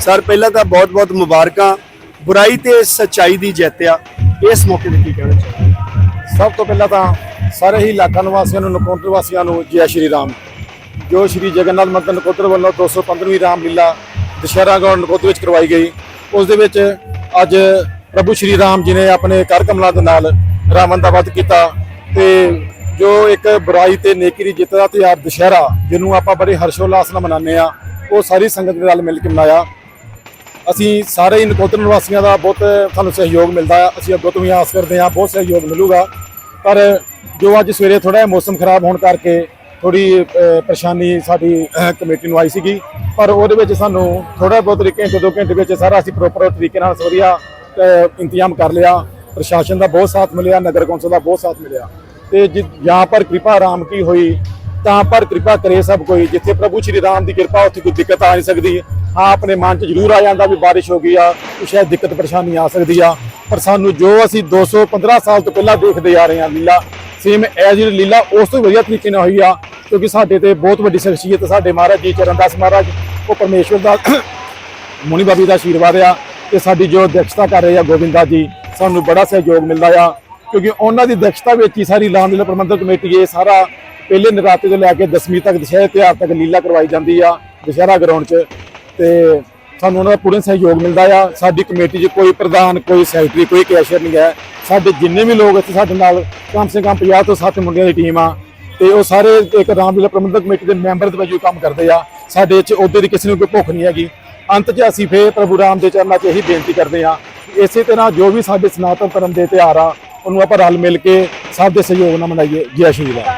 Sir, ਪਹਿਲਾਂ ਤਾਂ ਬਹੁਤ-ਬਹੁਤ ਮੁਬਾਰਕਾਂ। ਬੁਰਾਈ ਤੇ ਸੱਚਾਈ ਦੀ ਜਿੱਤ ਆ। ਇਸ ਮੌਕੇ ਤੇ ਕੀ ਕਹਿਣਾ ਚਾਹੁੰਦੇ ਸਭ ਤੋਂ ਪਹਿਲਾਂ ਤਾਂ ਸਾਰੇ ਹੀ ਇਲਾਕਾ ਨਿਵਾਸੀਆਂ ਨੂੰ, ਨਕੋਦਰ ਵਾਸੀਆਂ ਨੂੰ ਜੈ ਸ਼੍ਰੀ ਰਾਮ। ਜੋ ਸ਼੍ਰੀ ਜਗਨਨਾਥ ਮੰਦਰ ਨਕੋਦਰ ਵੱਲੋਂ 215ਵੀਂ ਰਾਮਲੀਲਾ ਦੁਸ਼ਹਿਰਾ ਗੌਰ ਨਕੋਦਰ ਵਿੱਚ ਕਰਵਾਈ ਗਈ। ਉਸ ਦੇ ਵਿੱਚ ਅੱਜ ਪ੍ਰਭੂ ਸ਼੍ਰੀ ਰਾਮ ਜੀ ਨੇ ਆਪਣੇ ਕਰ ਕਮਲਾਂ ਦੇ ਨਾਲ ਰਾਵਣ ਦਾ ਵਧ ਕੀਤਾ ਤੇ ਜੋ ਇੱਕ ਬੁਰਾਈ ਤੇ ਨੇਕੀ ਦੀ ਜਿੱਤ ਦਾ ਤਿਉਹਾਰ ਦੁਸ਼ਹਿਰਾ, ਜਿਹਨੂੰ ਆਪਾਂ ਬੜੇ ਹਰਸ਼ੋਲਾਸ ਨਾਲ ਮਨਾਉਂਦੇ ਆ ਉਹ ਸਾਰੀ ਸੰਗਤ ਦੇ ਨਾਲ ਮਿਲ ਕੇ ਮਨਾਇਆ। ਅਸੀਂ ਸਾਰੇ ਹੀ ਨਕੋਦਰ ਨਿਵਾਸੀਆਂ ਦਾ ਬਹੁਤ ਸਾਨੂੰ ਸਹਿਯੋਗ ਮਿਲਦਾ ਹੈ। ਅਸੀਂ ਅੱਗੋਂ ਤੋਂ ਵੀ ਆਸ ਕਰਦੇ ਹਾਂ, ਬਹੁਤ ਸਹਿਯੋਗ ਮਿਲੂਗਾ। ਪਰ ਜੋ ਅੱਜ ਸਵੇਰੇ ਥੋੜਾ ਮੌਸਮ ਖਰਾਬ ਹੋਣ ਕਰਕੇ ਥੋੜੀ ਪਰੇਸ਼ਾਨੀ ਸਾਡੀ ਕਮੇਟੀ ਨੂੰ ਆਈ ਸੀਗੀ। ਪਰ ਉਹਦੇ ਵਿੱਚ ਸਾਨੂੰ ਥੋੜਾ ਬਹੁਤ ਤਰੀਕੇ ਦੋ ਘੰਟੇ ਵਿੱਚ ਸਾਰਾ ਅਸੀਂ ਪ੍ਰੋਪਰ ਤਰੀਕੇ ਨਾਲ ਵਧੀਆ ਇੰਤਜ਼ਾਮ ਕਰ ਲਿਆ। ਪ੍ਰਸ਼ਾਸਨ ਦਾ ਬਹੁਤ ਸਾਥ ਮਿਲਿਆ, ਨਗਰ ਕੌਂਸਲ ਦਾ ਬਹੁਤ ਸਾਥ ਮਿਲਿਆ। ਤੇ ਜਿ- ਜਹਾਂ ਪਰ ਕਿਰਪਾ ਰਾਮ ਕੀ ਹੋਈ, ਤਾਂ ਪਰ ਕਿਰਪਾ ਕਰੇ ਸਭ ਕੋਈ। ਜਿੱਥੇ ਪ੍ਰਭੂ ਸ਼੍ਰੀ ਰਾਮ ਦੀ ਕਿਰਪਾ, ਉੱਥੇ ਕੋਈ ਦਿੱਕਤ ਆ ਨਹੀਂ ਸਕਦੀ। ਆਪਣੇ ਮਨ 'ਚ ਜ਼ਰੂਰ ਆ ਜਾਂਦਾ ਵੀ ਬਾਰਿਸ਼ ਹੋ ਗਈ ਆ, ਕੁਛ ਸ਼ਾਇਦ ਦਿੱਕਤ ਪਰੇਸ਼ਾਨੀ ਆ ਸਕਦੀ ਆ। ਪਰ ਸਾਨੂੰ ਜੋ ਅਸੀਂ 215 ਸਾਲ ਤੋਂ ਪਹਿਲਾਂ ਦੇਖਦੇ ਆ ਰਹੇ ਹਾਂ Leela same as it Leela ਉਸ ਤੋਂ ਵਧੀਆ ਤਰੀਕੇ ਨਾਲ ਹੋਈ ਆ, ਕਿਉਂਕਿ ਸਾਡੇ ਤੇ ਬਹੁਤ ਵੱਡੀ ਸ਼ਖਸੀਅਤ ਸਾਡੇ ਮਹਾਰਾਜ ਜੀ ਚਰਨਦਾਸ ਮਹਾਰਾਜ, ਉਹ ਪਰਮੇਸ਼ਵਰ ਦਾ ਮੁਨੀ ਬਾਬੀ ਦਾ ਆਸ਼ੀਰਵਾਦ ਆ ਤੇ ਸਾਡੀ ਜੋ ਅਧਿਕਸ਼ਤਾ ਕਰ ਰਹੇ ਆ ਗੋਬਿੰਦਾ ਜੀ, ਸਾਨੂੰ ਬੜਾ ਸਹਿਯੋਗ ਮਿਲਦਾ ਆ, ਕਿਉਂਕਿ ਉਹਨਾਂ ਦੀ ਅਧਿਕਸ਼ਤਾ ਵਿੱਚ ਹੀ ਸਾਰੀ ਲਾਮਲੀਲਾ ਪ੍ਰਬੰਧਕ ਕਮੇਟੀ ਇਹ ਸਾਰਾ ਪਹਿਲੇ ਨਰਾਤੇ ਤੋਂ ਲੈ ਕੇ 10ਵੀਂ ਤੱਕ, ਦੁਸ਼ਹਿਰੇ ਤਿਉਹਾਰ ਤੱਕ ਲੀਲਾ ਕਰਵਾਈ ਜਾਂਦੀ ਆ, ਦੁਸ਼ਹਿਰਾ ਗਰਾਊਂਡ 'ਚ। ਤੇ ਸਾਨੂੰ ਉਹਨਾਂ ਦਾ ਪੂਰਨ ਸਹਿਯੋਗ ਮਿਲਦਾ ਆ। ਸਾਡੀ ਕਮੇਟੀ 'ਚ ਕੋਈ ਪ੍ਰਧਾਨ, ਕੋਈ ਸੈਕਟਰੀ, ਕੋਈ ਕੈਸ਼ੀਅਰ ਨਹੀਂ ਹੈ। ਸਾਡੇ ਜਿੰਨੇ ਵੀ ਲੋਕ ਇੱਥੇ ਸਾਡੇ ਨਾਲ ਕਮ ਸੇ ਕਮ 50 ਤੋਂ 60 ਮੁੰਡਿਆਂ ਦੀ ਟੀਮ ਆ। ਤੇ ਉਹ ਸਾਰੇ ਇੱਕ ਰਾਮਲੀਲਾ ਪ੍ਰਬੰਧਕ ਕਮੇਟੀ ਦੇ ਮੈਂਬਰ ਦੇ ਵਜੋਂ ਕੰਮ ਕਰਦੇ ਆ। ਸਾਡੇ 'ਚ ਉਹਦੇ ਦੀ ਕਿਸੇ ਨੂੰ ਕੋਈ ਭੁੱਖ ਨਹੀਂ ਹੈਗੀ। ਅੰਤ 'ਚ ਅਸੀਂ ਫੇਰ ਪ੍ਰਭੂ ਰਾਮ ਦੇ ਚਰਨਾਂ 'ਚ ਇਹੀ ਬੇਨਤੀ ਕਰਦੇ ਆ। ਇਸੇ ਤਰ੍ਹਾਂ ਜੋ ਵੀ ਸਾਡੇ ਸਨਾਤਨ ਧਰਮ ਦੇ ਤਿਉਹਾਰ ਆ, ਉਹਨੂੰ ਆਪਾਂ ਰਲ ਮਿਲ ਕੇ ਸਭ ਦੇ ਸਹਿਯੋਗ ਨਾਲ ਮਨਾਈਏ। ਜੈ ਸ਼੍ਰੀ ਰਾਮ।